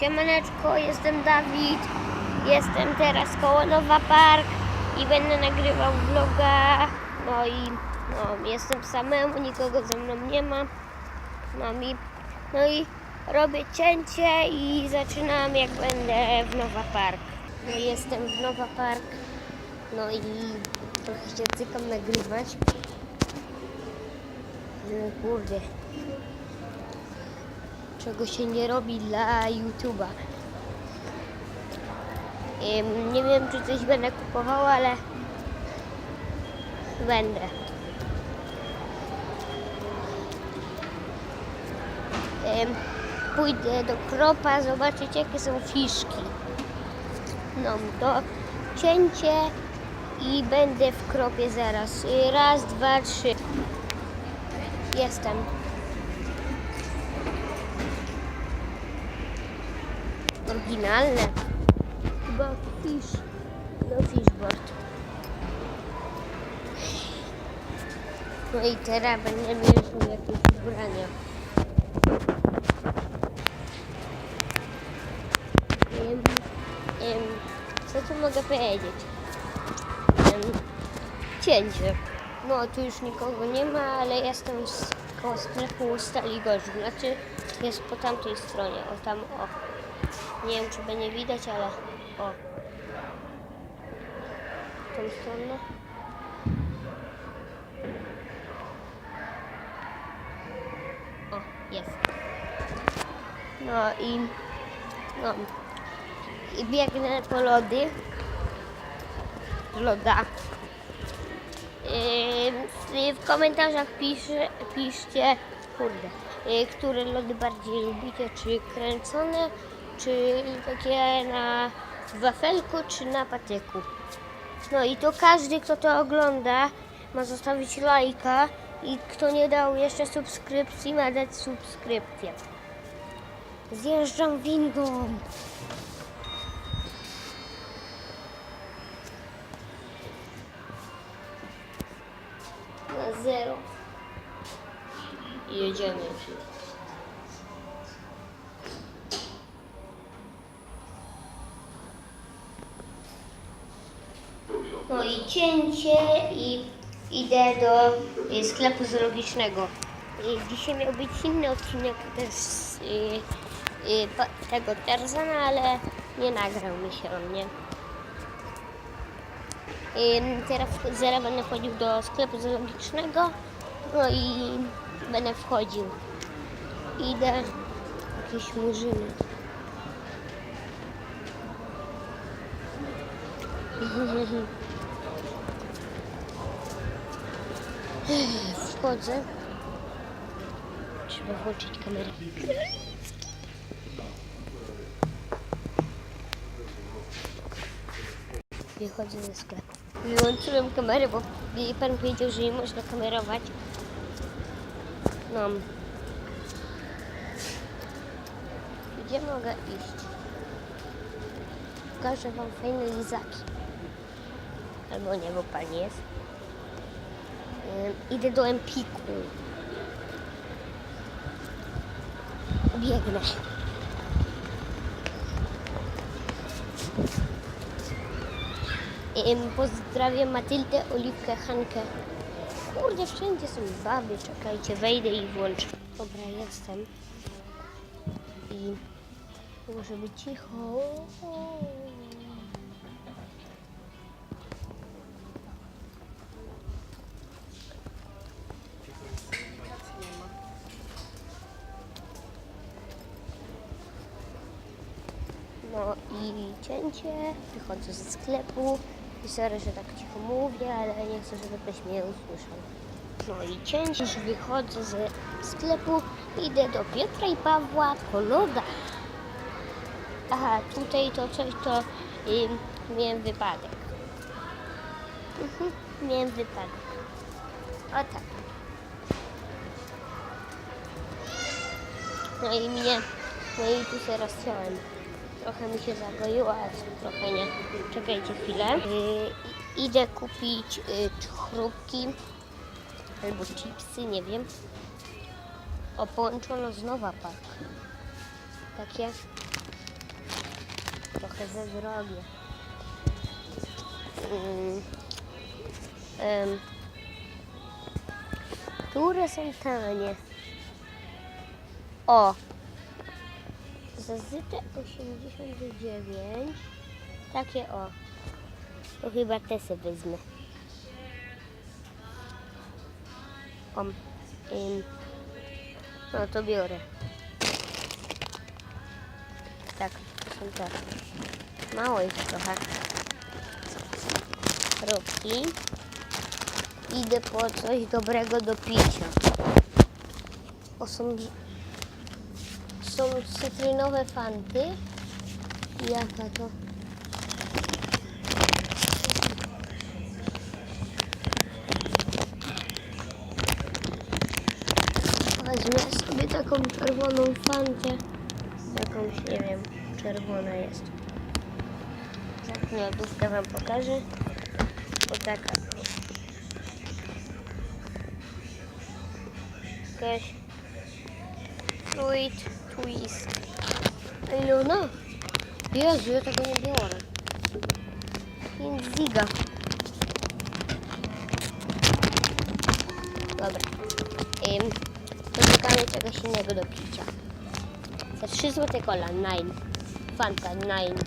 Siemaneczko, jestem Dawid. Jestem teraz koło Nowa Park i będę nagrywał vloga. No i no, jestem samemu, nikogo ze mną nie ma. No i, no i robię cięcie i zaczynam jak będę w Nowa Park. No jestem w Nowa Park. No i trochę się cykam nagrywać. No kurde czego się nie robi dla YouTube'a. Nie wiem, czy coś będę kupowała, ale będę. Pójdę do kropa zobaczyć, jakie są fiszki. No to cięcie i będę w kropie zaraz. Raz, dwa, trzy. Jestem. Oryginalne. Chyba fish. No fishboard. No i teraz będę mierzył jakieś ubrania. Em, em, co tu mogę powiedzieć? Em, cięcie. No tu już nikogo nie ma, ale jestem z koło sklepu Stali Gorzów. Znaczy jest po tamtej stronie. O tam o. Nie wiem, czy będzie widać, ale o. Tą stronę. O, jest. No i no. I biegnę po lody. Loda. Ym, W komentarzach pisze, piszcie, kurde, y, które lody bardziej lubicie, czy kręcone, czy takie na wafelku, czy na patyku. No i to każdy, kto to ogląda, ma zostawić lajka i kto nie dał jeszcze subskrypcji, ma dać subskrypcję. Zjeżdżam windą. Na zero. Jedziemy. No i cięcie i idę do y, sklepu zoologicznego. I dzisiaj miał być inny odcinek też y, y, tego Tarzana, ale nie nagrał mi się on, nie? Ym, Teraz zaraz będę wchodził do sklepu zoologicznego. No i będę wchodził. Idę. Jakieś murzyny. Wchodzę. Trzeba włączyć kamerę. Wychodzę ze sklepu. Wyłączyłem kamerę, bo pan powiedział, że nie można kamerować. No. Gdzie mogę iść? Pokażę wam fajne lizaki. Albo nie, bo pan jest. Idę do Empiku. Biegnę. Pozdrawiam Matyldę, Oliwkę, Hankę. Kurde, wszędzie są baby. Czekajcie, wejdę i włączę. Dobra, jestem. I muszę być cicho. I cięcie, wychodzę ze sklepu i sorry, że tak cicho mówię, ale nie chcę, żeby ktoś mnie usłyszał. No i cięcie, już wychodzę ze sklepu, idę do Piotra i Pawła po loda. Aha, tutaj to coś, to ym, miałem wypadek. Mhm, miałem wypadek. O tak. No i mnie, no i tu się rozciąłem. Trochę mi się zagoiło, ale trochę nie. Czekajcie chwilę. Yy, idę kupić yy, chrupki albo chipsy, nie wiem. O, połączono z Nowa Park. Takie trochę za drogie. Mm. Em. Które są tanie? O! Za zytę 89. Takie o. To chyba te se wezmę. O. Ym. No to biorę. Tak, są te. Mało ich trochę. Kropki. Idę po coś dobrego do picia. O, są, są cytrynowe fanty. Jaka to? Wezmę sobie taką czerwoną fantę. Jakąś, nie wiem, czerwona jest. Tak, lodówkę wam pokażę. O taka. Jakaś fruit twist. Ile ona? Jezu, ja tego nie biorę. 5 giga. Dobra. Ym, poszukamy czegoś innego do picia. Za 3 złote cola, 9. Fanta, 9.